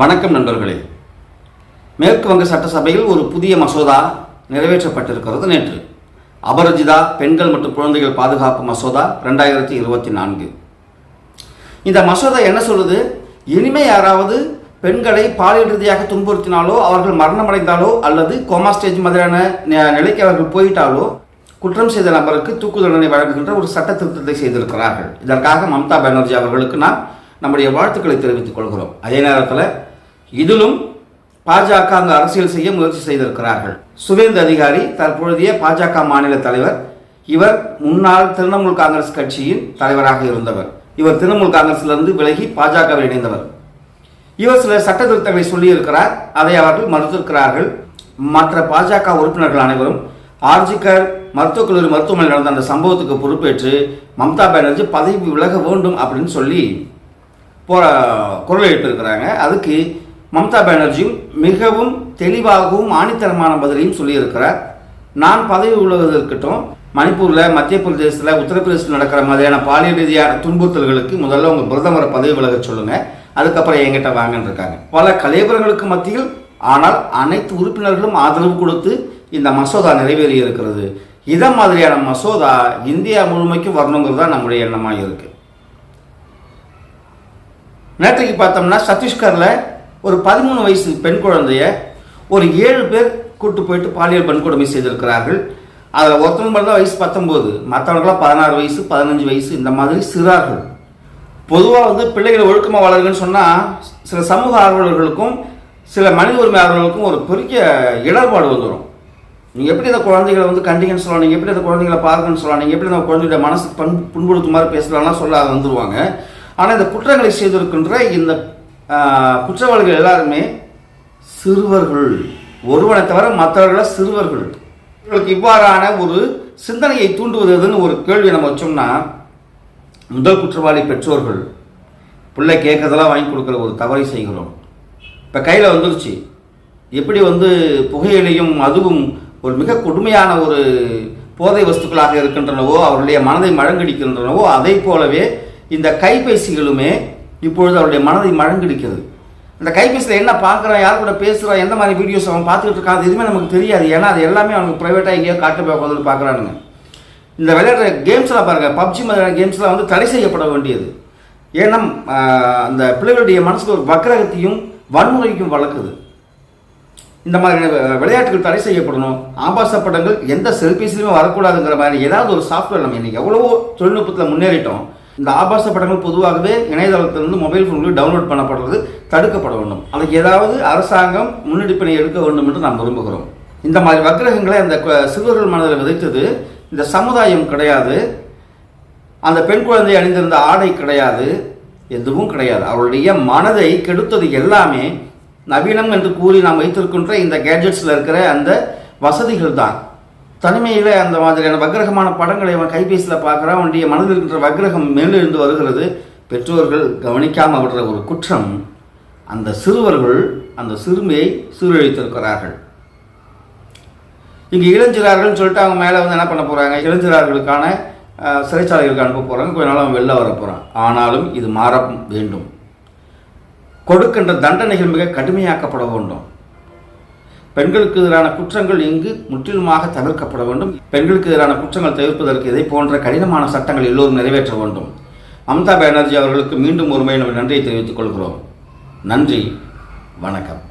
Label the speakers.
Speaker 1: வணக்கம் நண்பர்களே மேற்கு வங்க சட்டசபையில் ஒரு புதிய மசோதா நிறைவேற்றப்பட்டிருக்கிறது நேற்று அபரஜிதா பெண்கள் மற்றும் குழந்தைகள் பாதுகாப்பு மசோதா ரெண்டாயிரத்தி இருபத்தி நான்கு இந்த மசோதா என்ன சொல்லுது இனிமே யாராவது பெண்களை பாலியல் ரீதியாக துன்புறுத்தினாலோ அவர்கள் மரணமடைந்தாலோ அல்லது கோமா ஸ்டேஜ் மாதிரியான நிலைக்கு அவர்கள் போயிட்டாலோ குற்றம் செய்த நபருக்கு தூக்கு தண்டனை வழங்குகின்ற ஒரு சட்ட திருத்தத்தை செய்திருக்கிறார்கள் இதற்காக மம்தா பானர்ஜி அவர்களுக்கு நான் நம்முடைய வாழ்த்துக்களை தெரிவித்துக் கொள்கிறோம் அதே நேரத்தில் இதிலும் பாஜக அங்கு அரசியல் செய்ய முயற்சி செய்திருக்கிறார்கள் சுவேந்தர் அதிகாரி தற்பொழுதைய பாஜக மாநில தலைவர் இவர் முன்னாள் திரிணாமுல் காங்கிரஸ் கட்சியின் தலைவராக இருந்தவர் இவர் திரிணாமுல் காங்கிரஸிலிருந்து விலகி பாஜகவில் இணைந்தவர் இவர் சில சட்ட திருத்தங்களை சொல்லியிருக்கிறார் அதை அவர்கள் மறுத்திருக்கிறார்கள் மற்ற பாஜக உறுப்பினர்கள் அனைவரும் ஆர்ஜிக்கர் மருத்துவக் கல்லூரி மருத்துவமனையில் நடந்த அந்த சம்பவத்துக்கு பொறுப்பேற்று மம்தா பானர்ஜி பதவி விலக வேண்டும் அப்படின்னு சொல்லி போ குரல் எழுப்பியிருக்கிறாங்க அதுக்கு மம்தா பானர்ஜியும் மிகவும் தெளிவாகவும் ஆணித்தரமான பதிலையும் சொல்லியிருக்கிறார் நான் பதவி உள்ளதற்கட்டும் மணிப்பூரில் மத்திய பிரதேசத்தில் உத்தரப்பிரதேசத்தில் நடக்கிற மாதிரியான பாலியல் ரீதியான துன்புறுத்தல்களுக்கு முதல்ல உங்கள் பிரதமரை பதவி விலக சொல்லுங்கள் அதுக்கப்புறம் என்கிட்ட வாங்கன்னு இருக்காங்க பல கலைவர்களுக்கு மத்தியில் ஆனால் அனைத்து உறுப்பினர்களும் ஆதரவு கொடுத்து இந்த மசோதா நிறைவேறி இருக்கிறது இதை மாதிரியான மசோதா இந்தியா முழுமைக்கும் வரணுங்கிறது தான் நம்முடைய எண்ணமாக இருக்குது நேற்றைக்கு பார்த்தோம்னா சத்தீஸ்கரில் ஒரு பதிமூணு வயசு பெண் குழந்தைய ஒரு ஏழு பேர் கூட்டு போயிட்டு பாலியல் பன்கொடுமை செய்திருக்கிறார்கள் அதில் ஒருத்தவங்க மட்டும் வயசு பத்தொம்போது மற்றவர்களாம் பதினாறு வயசு பதினஞ்சு வயசு இந்த மாதிரி சிறார்கள் பொதுவாக வந்து பிள்ளைகள் ஒழுக்கமாக வளருங்கன்னு சொன்னால் சில சமூக ஆர்வலர்களுக்கும் சில மனித உரிமை ஆர்வலர்களுக்கும் ஒரு பெரிய இடர்பாடு வந்துடும் நீங்கள் எப்படி அந்த குழந்தைகளை வந்து கண்டிங்கன்னு சொல்லலாம் நீங்கள் எப்படி அந்த குழந்தைகளை பார்க்கணும்னு சொல்லலாம் நீங்கள் எப்படி அந்த குழந்தைகளோட மனசு பண் புண்படுத்துமாறு பேசலாம்லாம் சொல்ல வந்துடுவாங்க ஆனால் இந்த குற்றங்களை செய்திருக்கின்ற இந்த குற்றவாளிகள் எல்லாருமே சிறுவர்கள் ஒருவனை தவிர மற்றவர்கள சிறுவர்கள் இவர்களுக்கு இவ்வாறான ஒரு சிந்தனையை தூண்டுவதுன்னு ஒரு கேள்வி நம்ம வச்சோம்னா முதல் குற்றவாளி பெற்றோர்கள் பிள்ளை கேட்கறதெல்லாம் வாங்கி கொடுக்குற ஒரு தவறை செய்கிறோம் இப்போ கையில் வந்துருச்சு எப்படி வந்து புகையிலையும் அதுவும் ஒரு மிக கொடுமையான ஒரு போதை வஸ்துக்களாக இருக்கின்றனவோ அவருடைய மனதை மழங்கடிக்கின்றனவோ அதை போலவே இந்த கைபேசிகளுமே இப்பொழுது அவருடைய மனதை மழங்கிடுக்கிறது இந்த கைபேசியில் என்ன பார்க்குறான் யார் கூட பேசுகிறான் எந்த மாதிரி வீடியோஸ் அவன் பார்த்துக்கிட்டு இருக்கான் அது எதுவுமே நமக்கு தெரியாது ஏன்னா அது எல்லாமே அவனுக்கு ப்ரைவேட்டாக எங்கேயோ காட்டு போய் உட்காந்து பார்க்குறானுங்க இந்த விளையாடுற கேம்ஸ்லாம் பாருங்கள் பப்ஜி மாதிரியான கேம்ஸ்லாம் வந்து தடை செய்யப்பட வேண்டியது ஏன்னா அந்த பிள்ளைகளுடைய மனசில் ஒரு வக்கரகத்தையும் வன்முறைக்கும் வளர்க்குது இந்த மாதிரியான விளையாட்டுகள் தடை செய்யப்படணும் ஆபாச படங்கள் எந்த செல்பேசிலுமே வரக்கூடாதுங்கிற மாதிரி ஏதாவது ஒரு சாஃப்ட்வேர் நம்ம இன்னைக்கு எவ்வளவோ தொழில்நுட்பத்தில் முன்னேறிட்டோம் இந்த ஆபாச படங்கள் பொதுவாகவே இணையதளத்திலிருந்து மொபைல் ஃபோன்களில் டவுன்லோட் பண்ணப்படுவது தடுக்கப்பட வேண்டும் அதுக்கு ஏதாவது அரசாங்கம் முன்னெடுப்பினை எடுக்க வேண்டும் என்று நாம் விரும்புகிறோம் இந்த மாதிரி வக்கிரகங்களை அந்த சிறுவர்கள் மனதில் விதைத்தது இந்த சமுதாயம் கிடையாது அந்த பெண் குழந்தை அணிந்திருந்த ஆடை கிடையாது எதுவும் கிடையாது அவருடைய மனதை கெடுத்தது எல்லாமே நவீனம் என்று கூறி நாம் வைத்திருக்கின்ற இந்த கேட்ஜெட்ஸில் இருக்கிற அந்த வசதிகள் தான் தனிமையில் அந்த மாதிரியான வக்கிரகமான படங்களை அவன் கைபேசியில் பார்க்குறான் அவனுடைய மனதில் இருக்கின்ற வக்கிரகம் மேலிருந்து வருகிறது பெற்றோர்கள் கவனிக்காமல் விடுற ஒரு குற்றம் அந்த சிறுவர்கள் அந்த சிறுமியை சீரழித்திருக்கிறார்கள் இங்கே இளைஞரார்கள்னு சொல்லிட்டு அவங்க மேலே வந்து என்ன பண்ண போகிறாங்க இளைஞரார்களுக்கான சிறைச்சாலைகளுக்கு அனுப்ப போகிறாங்க கொஞ்ச நாள் அவன் வெளில வர போகிறான் ஆனாலும் இது மாற வேண்டும் கொடுக்கின்ற தண்டனைகள் மிக கடுமையாக்கப்பட வேண்டும் பெண்களுக்கு எதிரான குற்றங்கள் இங்கு முற்றிலுமாக தவிர்க்கப்பட வேண்டும் பெண்களுக்கு எதிரான குற்றங்கள் தவிர்ப்பதற்கு இதை போன்ற கடினமான சட்டங்கள் எல்லோரும் நிறைவேற்ற வேண்டும் மம்தா பானர்ஜி அவர்களுக்கு மீண்டும் ஒருமை நன்றியை தெரிவித்துக் கொள்கிறோம் நன்றி வணக்கம்